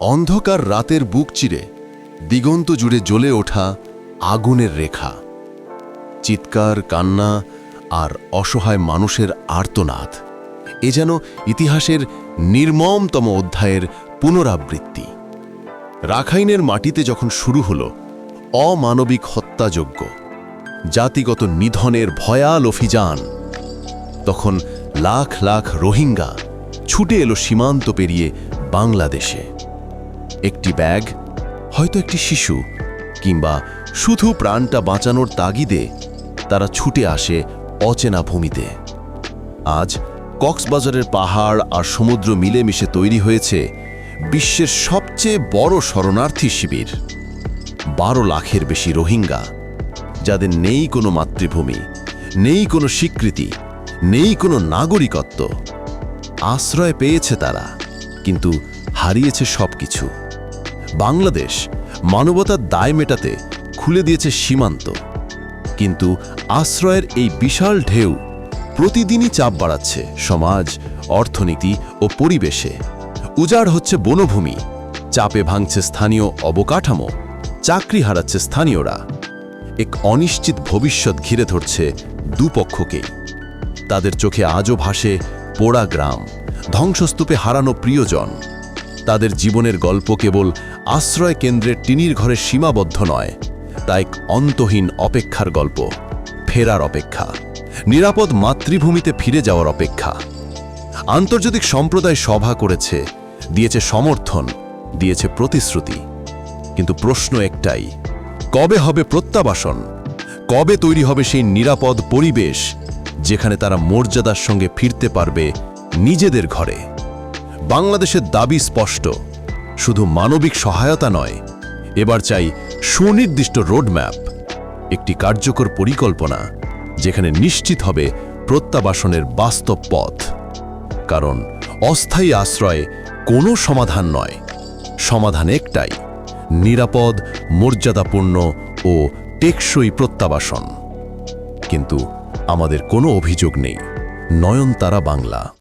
অন্ধকার রাতের বুক চিরে, দিগন্ত জুড়ে জ্বলে ওঠা আগুনের রেখা। চিৎকার, কান্না আর অসহায় মানুষের আর্তনাদ, এ যেন ইতিহাসের নির্মমতম অধ্যায়ের পুনরাবৃত্তি। রাখাইনের মাটিতে যখন শুরু হল, অমানবিক হত্যাযোগ্য জাতিগত নিধনের ভয়াল অভিযান, তখন লাখ লাখ রোহিঙ্গা ছুটে এলো সীমান্ত পেরিয়ে বাংলাদেশে। একটি ব্যাগ, হয়তো একটি শিশু, কিংবা শুধু প্রাণটা বাঁচানোর তাগিদে তারা ছুটে আসে অচেনা ভূমিতে। আজ কক্সবাজারের পাহাড় আর সমুদ্র মিলেমিশে তৈরি হয়েছে বিশ্বের সবচেয়ে বড় শরণার্থী শিবির। বারো লাখের বেশি রোহিঙ্গা, যাদের নেই কোনো মাতৃভূমি, নেই কোনো স্বীকৃতি, নেই কোনো নাগরিকত্ব। আশ্রয় পেয়েছে তারা, কিন্তু হারিয়েছে সবকিছু। বাংলাদেশ মানবতার দায় মেটাতে খুলে দিয়েছে সীমান্ত। কিন্তু আশ্রয়ের এই বিশাল ঢেউ প্রতিদিনই চাপ বাড়াচ্ছে সমাজ, অর্থনীতি ও পরিবেশে। উজাড় হচ্ছে বনভূমি, চাপে ভাঙছে স্থানীয় অবকাঠামো, চাকরি হারাচ্ছে স্থানীয়রা। এক অনিশ্চিত ভবিষ্যৎ ঘিরে ধরছে দুপক্ষকেই। তাদের চোখে আজও ভাসে পোড়া গ্রাম, ধ্বংসস্তূপে হারানো প্রিয়জন। তাদের জীবনের গল্প কেবল আশ্রয় কেন্দ্রের টিনির ঘরে সীমাবদ্ধ নয়, তা এক অন্তহীন অপেক্ষার গল্প, ফেরার অপেক্ষা, নিরাপদ মাতৃভূমিতে ফিরে যাওয়ার অপেক্ষা। আন্তর্জাতিক সম্প্রদায় সভা করেছে, দিয়েছে সমর্থন, দিয়েছে প্রতিশ্রুতি। কিন্তু প্রশ্ন একটাই, কবে হবে প্রত্যাবাসন? কবে তৈরি হবে সেই নিরাপদ পরিবেশ যেখানে তারা মর্যাদার সঙ্গে ফিরতে পারবে নিজেদের ঘরে? বাংলাদেশের দাবি স্পষ্ট। শুধু মানবিক সহায়তা নয়, এবার চাই সুনির্দিষ্ট রোডম্যাপ। একটি কার্যকর পরিকল্পনা, যেখানে নিশ্চিত হবে প্রত্যাবাসনের বাস্তব পথ। কারণ অস্থায়ী আশ্রয়ে কোনো সমাধান নয়, সমাধান একটাই, নিরাপদ, মর্যাদাপূর্ণ ও টেকসই প্রত্যাবাসন। কিন্তু আমাদের কোনো অভিযোগ নেই, নয়নতারা বাংলা।